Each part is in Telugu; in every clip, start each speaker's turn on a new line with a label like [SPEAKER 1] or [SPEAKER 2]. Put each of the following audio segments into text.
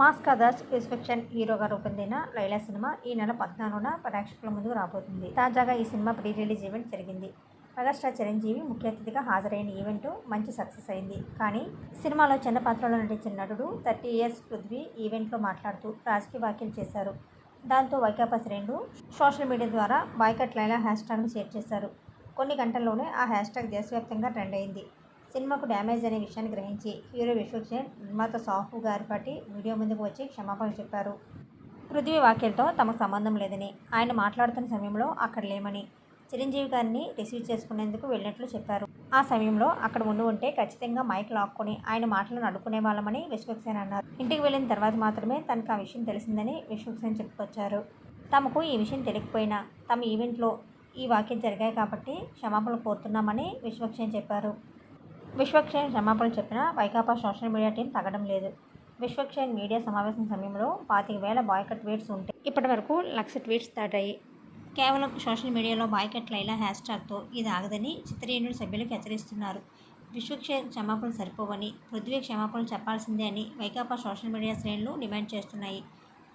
[SPEAKER 1] మాస్ కథాజ్ ఇన్స్పెక్షన్ హీరోగా రూపొందిన లైలా సినిమా ఈ నెల పద్నాలుగున ప్రేక్షకుల ముందుకు రాబోతుంది తాజాగా ఈ సినిమా ప్రీ రిలీజ్ ఈవెంట్ జరిగింది మెగాస్టార్ చిరంజీవి ముఖ్య అతిథిగా హాజరైన ఈవెంట్ మంచి సక్సెస్ అయింది కానీ సినిమాలో చిన్న పాత్రలో నటించిన నటుడు థర్టీ ఇయర్స్ పృథ్వీ ఈవెంట్లో మాట్లాడుతూ రాజకీయ వ్యాఖ్యలు చేశారు దాంతో వైకాపా శ్రేణులు సోషల్ మీడియా ద్వారా బాయ్కట్ లైలా హ్యాష్ ట్యాగ్ను షేర్ చేశారు కొన్ని గంటల్లోనే ఆ హ్యాష్ ట్యాగ్ దేశవ్యాప్తంగా ట్రెండ్ అయింది సినిమాకు డ్యామేజ్ అనే విషయాన్ని గ్రహించి హీరో విశ్వక్సేన్ నిర్మాత సాహు గారి పట్టి వీడియో ముందుకు వచ్చి క్షమాపణ చెప్పారు పృథ్వీ వాక్యలతో తమకు సంబంధం లేదని ఆయన మాట్లాడుతున్న సమయంలో అక్కడ లేమని చిరంజీవి గారిని రిసీవ్ చేసుకునేందుకు వెళ్ళినట్లు చెప్పారు ఆ సమయంలో అక్కడ ఉండి ఉంటే ఖచ్చితంగా మైక్ లాక్కొని ఆయన మాటలను అడ్డుకునే వాళ్ళమని విశ్వక్సేన్ అన్నారు ఇంటికి వెళ్ళిన తర్వాత మాత్రమే తనకు ఆ విషయం తెలిసిందని విశ్వక్సేన్ చెప్పుకొచ్చారు తమకు ఈ విషయం తెలియకపోయినా తమ ఈవెంట్లో ఈ వాక్యం జరిగాయి కాబట్టి క్షమాపణలు కోరుతున్నామని విశ్వక్సేన్ చెప్పారు విశ్వక్షయన్ క్షమాపణలు చెప్పినా వైకాపా సోషల్ మీడియా టీం తగ్గడం లేదు విశ్వక్షయన్ మీడియా సమావేశం సమయంలో పాతిక వేల బాయ్కట్ ట్వీట్స్ ఉంటే ఇప్పటి వరకు లక్ష ట్వీట్స్ దాటాయి కేవలం సోషల్ మీడియాలో బాయ్కట్ లైలా హ్యాష్ ట్యాగ్తో ఇది ఆగదని చిత్ర సభ్యులకు హెచ్చరిస్తున్నారు విశ్వక్షయన్ క్షమాపణలు సరిపోవని పృథ్వీ క్షమాపణలు చెప్పాల్సిందే అని వైకాపా సోషల్ మీడియా శ్రేణులు డిమాండ్ చేస్తున్నాయి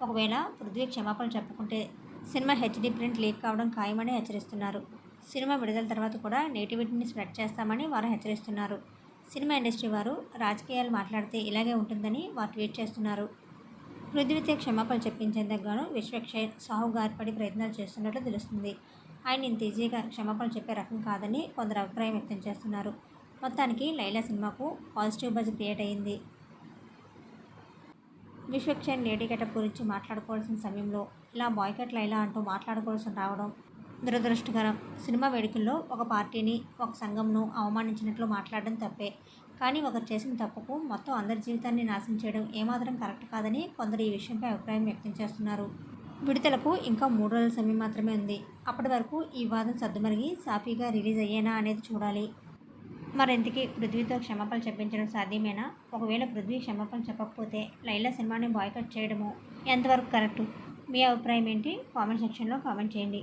[SPEAKER 1] ఒకవేళ పృథ్వీ క్షమాపణలు చెప్పుకుంటే సినిమా హెచ్డీ ప్రింట్ లీక్ కావడం ఖాయమని హెచ్చరిస్తున్నారు సినిమా విడుదల తర్వాత కూడా నేటివిటీని స్ప్రెడ్ చేస్తామని వారు హెచ్చరిస్తున్నారు సినిమా ఇండస్ట్రీ వారు రాజకీయాలు మాట్లాడితే ఇలాగే ఉంటుందని వారు ట్వీట్ చేస్తున్నారు పృథ్వీతే క్షమాపణ చెప్పించేందుకు గాను విశ్వక్షయ్ సాహు గారిపడి ప్రయత్నాలు చేస్తున్నట్లు తెలుస్తుంది ఆయన ఇంత ఈజీగా క్షమాపణ చెప్పే రకం కాదని కొందరు అభిప్రాయం వ్యక్తం చేస్తున్నారు మొత్తానికి లైలా సినిమాకు పాజిటివ్ బజ్ క్రియేట్ అయింది విశ్వక్షయ్ లేడీ గురించి మాట్లాడుకోవాల్సిన సమయంలో ఇలా బాయ్కట్ లైలా అంటూ మాట్లాడుకోవాల్సి రావడం దురదృష్టకరం సినిమా వేడుకల్లో ఒక పార్టీని ఒక సంఘంను అవమానించినట్లు మాట్లాడడం తప్పే కానీ ఒకరు చేసిన తప్పుకు మొత్తం అందరి జీవితాన్ని నాశనం చేయడం ఏమాత్రం కరెక్ట్ కాదని కొందరు ఈ విషయంపై అభిప్రాయం వ్యక్తం చేస్తున్నారు విడుదలకు ఇంకా మూడు రోజుల సమయం మాత్రమే ఉంది అప్పటి వరకు ఈ వాదం సర్దుమరిగి సాఫీగా రిలీజ్ అయ్యేనా అనేది చూడాలి మరింతకీ పృథ్వీతో క్షమాపణ చెప్పించడం సాధ్యమేనా ఒకవేళ పృథ్వీ క్షమాపణ చెప్పకపోతే లైలా సినిమాని బాయ్కట్ చేయడము ఎంతవరకు కరెక్టు మీ అభిప్రాయం ఏంటి కామెంట్ సెక్షన్లో కామెంట్ చేయండి